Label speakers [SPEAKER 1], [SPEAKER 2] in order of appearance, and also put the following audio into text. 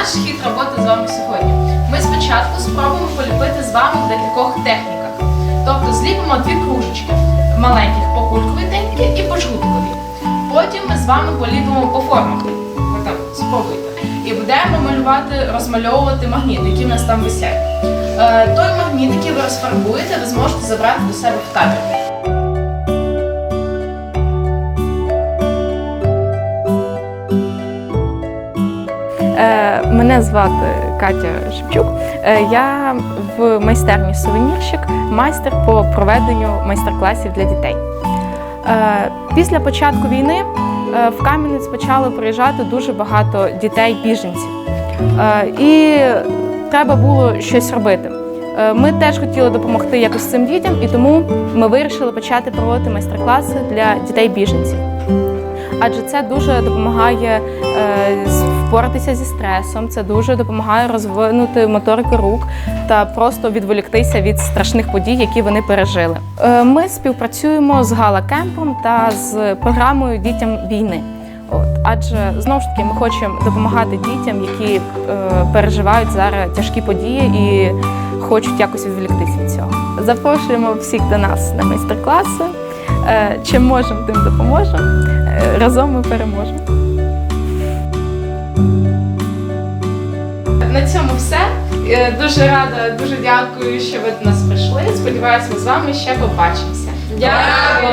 [SPEAKER 1] наш хід роботи з вами сьогодні. Ми спочатку спробуємо поліпити з вами в декількох техніках. Тобто зліпимо дві кружечки маленьких по кульковій техніці і по жгутковій. Потім ми з вами поліпимо по формах. Там спробуйте. І будемо малювати, розмальовувати магніт, які в нас там висять. Е, той магніт, який ви розфарбуєте, ви зможете забрати до себе в табір.
[SPEAKER 2] Мене звати Катя Шевчук. Е, Я в майстерні сувенірщик, майстер по проведенню майстер-класів для дітей. Е, Після початку війни е, в Кам'янець почало приїжджати дуже багато дітей-біженців. Е, І треба було щось робити. Е, Ми теж хотіли допомогти якось цим дітям, і тому ми вирішили почати проводити майстер-класи для дітей-біженців. Адже це дуже допомагає е, впоратися зі стресом, це дуже допомагає розвинути моторику рук та просто відволіктися від страшних подій, які вони пережили. Е, ми співпрацюємо з Гала Кемпом та з програмою Дітям війни. От, адже знову ж таки ми хочемо допомагати дітям, які е, переживають зараз тяжкі події і хочуть якось відволіктися від цього. Запрошуємо всіх до нас на майстер-класи. Е, чим можемо, тим допоможемо. Е, Разом ми переможемо.
[SPEAKER 1] На цьому все. Е, Дуже рада, дуже дякую, що ви до нас прийшли. Сподіваюся, ми з вами ще побачимося. Дякую.